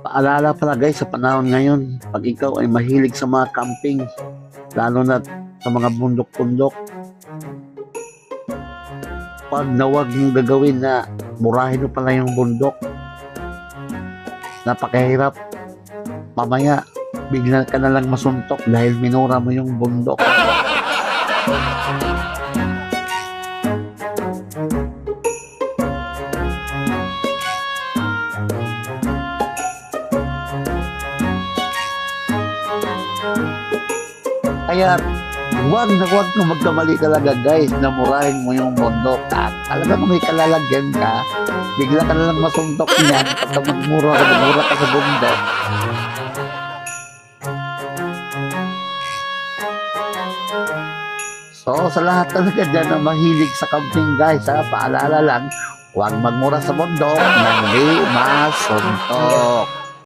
paalala pala guys sa panahon ngayon, pag ikaw ay mahilig sa mga camping, lalo na sa mga bundok-bundok, pag nawag mong gagawin na murahin mo pala yung bundok, napakahirap. Mamaya, bigla ka na lang masuntok dahil minura mo yung bundok. Kaya, huwag na huwag na magkamali talaga guys na murahin mo yung bundok. At talagang may kalalagyan ka, bigla ka na lang masuntok niyan pagka magmura ka, magmura ka sa bundok. So, sa lahat talaga dyan na mahilig sa camping guys, ha, paalala lang, huwag magmura sa bundok, hindi masuntok.